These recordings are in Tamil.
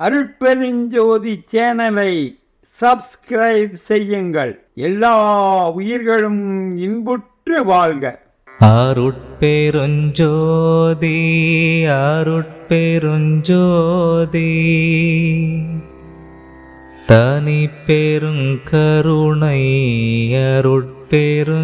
அருட்பெருஞ்சோதி சேனலை சப்ஸ்கிரைப் செய்யுங்கள். எல்லா உயிர்களும் இன்புற்று வாழ்க. அருட்பெருஞ்சோதி அருட்பெருஞ்சோதி தனி பெருங்கருணை அருட்பெருஞ்சோதி.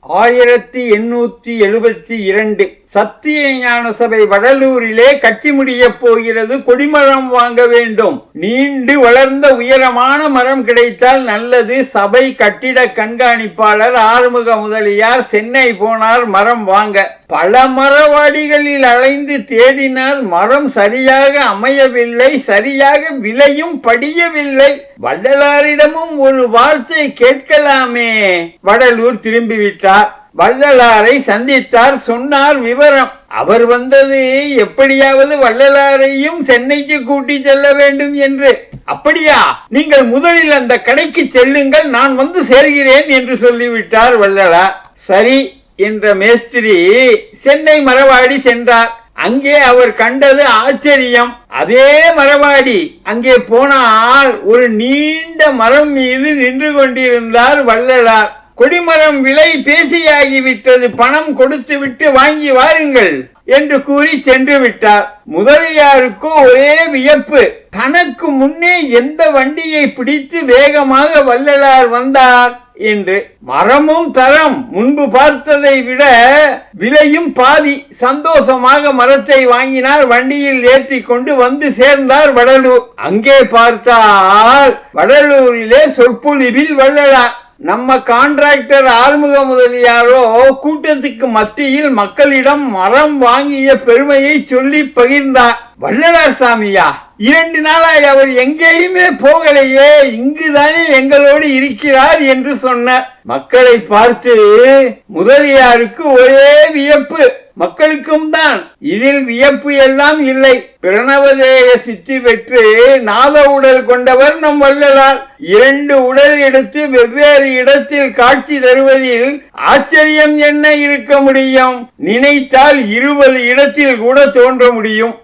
ஆயிரத்தி எண்ணூத்தி எழுபத்தி இரண்டு. சத்திய ஞான சபை வடலூரிலே கட்சி முடிய போகிறது கொடிமரம் வாங்க வேண்டும். நீண்டு வளர்ந்த உயரமான மரம் கிடைத்தால் நல்லது. சபை கட்டிட கண்காணிப்பாளர் ஆறுமுக முதலியார் சென்னை போனார் மரம் வாங்க. பல மரவாடிகளில் அலைந்து தேடினால் மரம் சரியாக அமையவில்லை சரியாக விலையும் படியவில்லை. வள்ளலாரிடமும் ஒரு வார்த்தை கேட்கலாமே. வடலூர் திரும்பிவிட்டார். வள்ளலாரை சந்தித்தார் சொன்னார் விவரம். அவர் வந்தது எப்படியாவது வள்ளலாரையும் சென்னைக்கு கூட்டி செல்ல வேண்டும் என்று. அப்படியா? நீங்கள் முதலில் அந்த கடைக்கு செல்லுங்கள் நான் வந்து சேர்கிறேன் என்று சொல்லிவிட்டார் வள்ளலார் சரி என்ற மேஸ்திரி சென்னை மரவாடி சென்றார். அங்கே அவர் கண்டது ஆச்சரியம். அதே மரவாடி அங்கே போனால் ஒரு நீண்ட மரம் மீது நின்று கொண்டிருந்தார் வள்ளலார். கொடிமரம் விலை பேசியாகிவிட்டது. பணம் கொடுத்து விட்டு வாங்கி வாருங்கள் என்று கூறி சென்று விட்டார். முதலியாருக்கோ ஒரே வியப்பு. தனக்கு முன்னே எந்த வண்டியை பிடித்து வேகமாக வள்ளலார் வந்தார் என்று. மரமும் தரம் முன்பு பார்த்ததை விட விலையும் பாதி சந்தோஷமாக மரத்தை வாங்கினார். வண்டியில் ஏற்றி கொண்டு வந்து சேர்ந்தார் வடலூர். அங்கே பார்த்தால் வடலூரிலே சொற்பொழிவில் வள்ளலார். நம்ம கான்ட்ராக்டர் ஆறுமுக முதலியாரோ கூட்டத்துக்கு மத்தியில் மக்களிடம் மரம் வாங்கிய பெருமையை சொல்லி பகிர்ந்தார். வள்ளலார் சாமியா இரண்டு நாளாய் அவர் எங்கேயுமே போகலையே இங்குதானே எங்களோடு இருக்கிறார் என்று சொன்னார். மக்களை பார்த்து முதலியாருக்கு ஒரே வியப்பு. மக்களுக்கும் தான். இதில் வியப்பு எல்லாம் இல்லை. பிரணவதேய சித்தி பெற்று நாத உடல் கொண்டவர் நம் வள்ளலார். இரண்டு உடல் எடுத்து வெவ்வேறு இடத்தில் காட்சி தருவதில் ஆச்சரியம் என்ன இருக்க முடியும்? நினைத்தால் இருபது இடத்தில் கூட தோன்ற முடியும்.